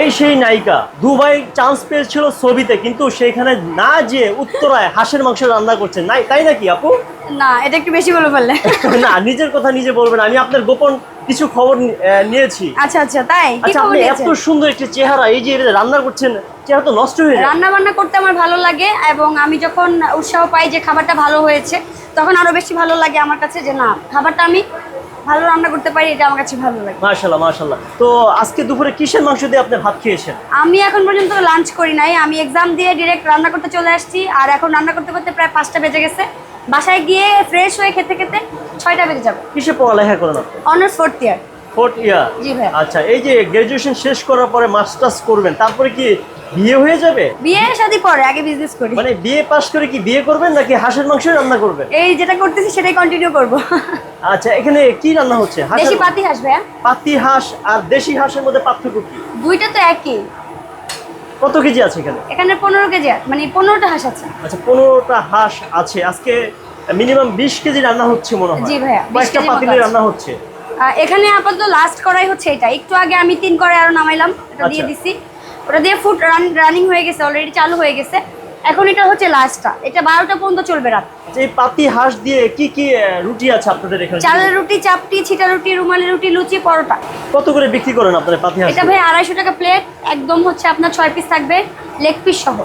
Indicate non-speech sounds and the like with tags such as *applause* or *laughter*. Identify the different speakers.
Speaker 1: এই সেই নায়িকা দুবাই চান্স পেয়েছিল ছবিতে কিন্তু সেখানে না যে উত্তরায় হাঁসের মাংস রান্না করছেন নাই তাই নাকি আপু?
Speaker 2: না এটা একটু বেশি বলে ফেললে। *laughs*
Speaker 1: না নিজের কথা নিজে বলবেন আমি আপনার গোপন কিছু খবর নিয়েছি।
Speaker 2: আচ্ছা আচ্ছা তাই?
Speaker 1: আচ্ছা আপনি এত সুন্দর একটি চেহারা এই যে রান্না করছেন চেহারা তো নষ্ট হয়ে যায়।
Speaker 2: রান্না বান্না করতে আমার ভালো লাগে এবং আমি যখন উৎসাহ পাই যে খাবারটা ভালো হয়েছে তখন আরও বেশি ভালো লাগে আমার কাছে যে না খাবারটা আমি ভালো রান্না করতে পারি এটা আমার কাছে ভালো লাগে।
Speaker 1: মাশাল্লাহ মাশাল্লাহ তো আজকে দুপুরে কিসের মাংস দিয়ে আপনি ভাত খেয়েছেন?
Speaker 2: আমি এখন পর্যন্ত লাঞ্চ করি নাই আমি এক্সাম দিয়ে ডিরেক্ট রান্না করতে চলে আসছি আর এখন রান্না করতে করতে প্রায় পাঁচটা বেজে গেছে। বাসায় গিয়ে ফ্রেশ হয়ে খেতে খেতে ছয়টা বেজে যাবে।
Speaker 1: কিসে পড়ালেখা করেন আপনি?
Speaker 2: Honours fourth year
Speaker 1: fourth year?
Speaker 2: জি ভাই।
Speaker 1: আচ্ছা এই যে গ্রাজুয়েশন শেষ করার পরে মাস্টার্স করবেন তারপরে কি বিয়ে হয়ে যাবে?
Speaker 2: বিয়ে শাদি পরে আগে বিজনেস করি।
Speaker 1: মানে বিয়ে পাশ করে কি বিয়ে করবেন নাকি হাঁসের মাংস রান্না করবেন?
Speaker 2: এই যেটা করতেছি সেটাই কন্টিনিউ করব।
Speaker 1: আচ্ছা এখানে কি রান্না হচ্ছে?
Speaker 2: দেশি পাতি হাঁস ভাইয়া।
Speaker 1: পাতি হাঁস আর দেশি হাঁসের মধ্যে পার্থক্য কি?
Speaker 2: দুইটা তো একই।
Speaker 1: কত কেজি আছে এখানে?
Speaker 2: এখানে পনেরো কেজি মানে পনেরোটা হাঁস আছে।
Speaker 1: আচ্ছা পনেরোটা হাঁস আছে। আজকে মিনিমাম বিশ কেজি রান্না হচ্ছে মনে হয়।
Speaker 2: জি ভাইয়া, 20
Speaker 1: কয়েকটা পাতিলে রান্না হচ্ছে।
Speaker 2: এখানে আপাতত লাস্ট করাই হচ্ছে এটা। একটু আগে আমি তিন করে আরও নামাইলাম এটা দিয়ে
Speaker 1: আচ্ছা।
Speaker 2: দিছি। ওটা দিয়ে ফুড রান রানিং হয়ে গেছে অলরেডি চালু হয়ে গেছে। এখন এটা হচ্ছে লাস্টটা এটা বারোটা পর্যন্ত চলবে রাত।
Speaker 1: আচ্ছা, এই পাতি হাঁস দিয়ে কি কি রুটি আছে আপনাদের এখানে?
Speaker 2: চালের রুটি চাপটি ছিটা রুটি রুমালি রুটি লুচি পরোটা।
Speaker 1: কত করে বিক্রি করেন আপনাদের পাতি হাঁস
Speaker 2: এটা ভাই আড়াইশো টাকা প্লেট একদম হচ্ছে আপনার ছয় পিস থাকবে লেগ পিস সহ।